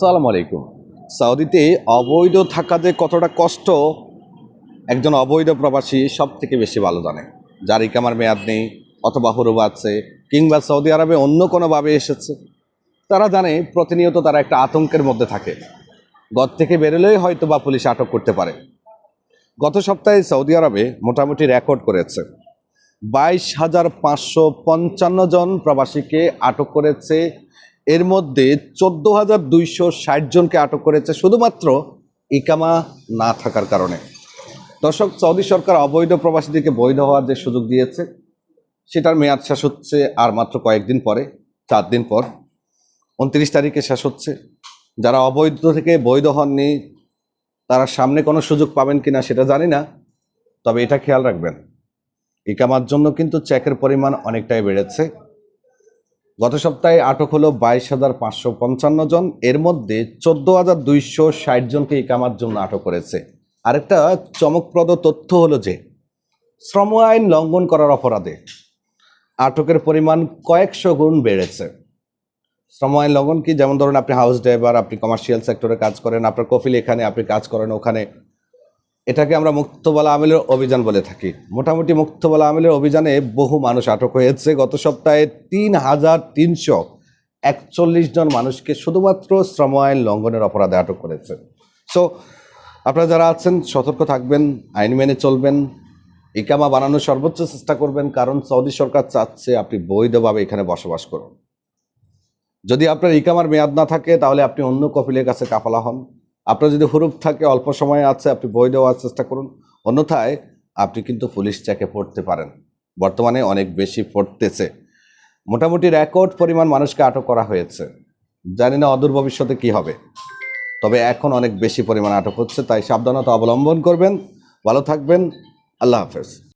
আসসালামু আলাইকুম। সৌদিতে অবৈধ থাকা যে কতটা কষ্ট? একজন অবৈধ প্রবাসী সব থেকে বেশি ভালো জানে। যার ইকামার মেয়াদ নেই অথবা হরুবা আছে কিংবা সৌদি আরবে অন্য কোনোভাবে এসেছে। তারা জানে প্রতিনিয়ত তারা একটা আতঙ্কের মধ্যে থাকে। গত থেকে বেরোলেই হয়তো বা পুলিশ আটক করতে পারে। গত সপ্তাহে সৌদি আরবে মোটামুটি রেকর্ড করেছে। বাইশ হাজার পাঁচশো পঞ্চান্ন জন প্রবাসীকে আটক করেছে এর মধ্যে চোদ্দ হাজার দুইশো ষাট জনকে আটক করেছে শুধুমাত্র ইকামা না থাকার কারণে। দর্শক, সৌদি সরকার অবৈধ প্রবাসীদেরকে বৈধ হওয়ার যে সুযোগ দিয়েছে, সেটার মেয়াদ শেষ হচ্ছে আর মাত্র কয়েকদিন পরে, চার দিন পর। উনত্রিশ তারিখে শেষ হচ্ছে। যারা অবৈধ থেকে বৈধ হননি, তারা সামনে কোনো সুযোগ পাবেন কিনা সেটা জানি না, তবে এটা খেয়াল রাখবেন। ইকামার জন্য কিন্তু চেকের পরিমাণ অনেকটাই বেড়েছে। গত সপ্তাহে আটক হলো বাইশ হাজার পাঁচশো পঞ্চান্ন জন। এর মধ্যে চোদ্দ হাজার দুইশো ষাট জনকে ইকামার জন্য আটক করেছে। আরেকটা চমকপ্রদ তথ্য হলো যে, শ্রম আইন লঙ্ঘন করার অপরাধে আটকের পরিমাণ কয়েকশো গুণ বেড়েছে। শ্রম আইন লঙ্ঘন কি? যেমন ধরুন আপনি হাউস ড্রাইভার আপনি কমার্শিয়াল সেক্টরে কাজ করেন, আপনার কফিল এখানে আপনি কাজ করেন, ওখানে এটাকে আমরা মুক্তবালা আমিলের অভিযান বলে থাকি। মোটামুটি মুক্তবালা আমিলের অভিযানে বহু মানুষ আটক হয়েছে। গত সপ্তাহে তিন হাজার তিনশো একচল্লিশ জন মানুষকে শুধুমাত্র শ্রম আইন লঙ্ঘনের অপরাধে আটক করেছে। সো আপনারা যারা আছেন, সতর্ক থাকবেন, আইন মেনে চলবেন, ইকামা বানানোর সর্বোচ্চ চেষ্টা করবেন, কারণ সৌদি সরকার চাচ্ছে আপনি বৈধভাবে এখানে বসবাস করুন। যদি আপনার ইকামার মেয়াদ না থাকে, তাহলে আপনি অন্য কপিলের কাছে কাফালা হন। আপনার যদি হুরুপ থাকে, অল্প সময় আছে, আপনি বই দেওয়ার চেষ্টা করুন। অন্যথায় আপনি কিন্তু পুলিশ চেকে পড়তে পারেন। বর্তমানে অনেক বেশি পড়তেছে। মোটামুটি রেকর্ড পরিমাণ মানুষকে আটক করা হয়েছে। জানি না অদূর ভবিষ্যতে কি হবে। তবে এখন অনেক বেশি পরিমাণ আটক হচ্ছে, তাই সাবধানতা অবলম্বন করবেন। ভালো থাকবেন। আল্লাহ হাফেজ।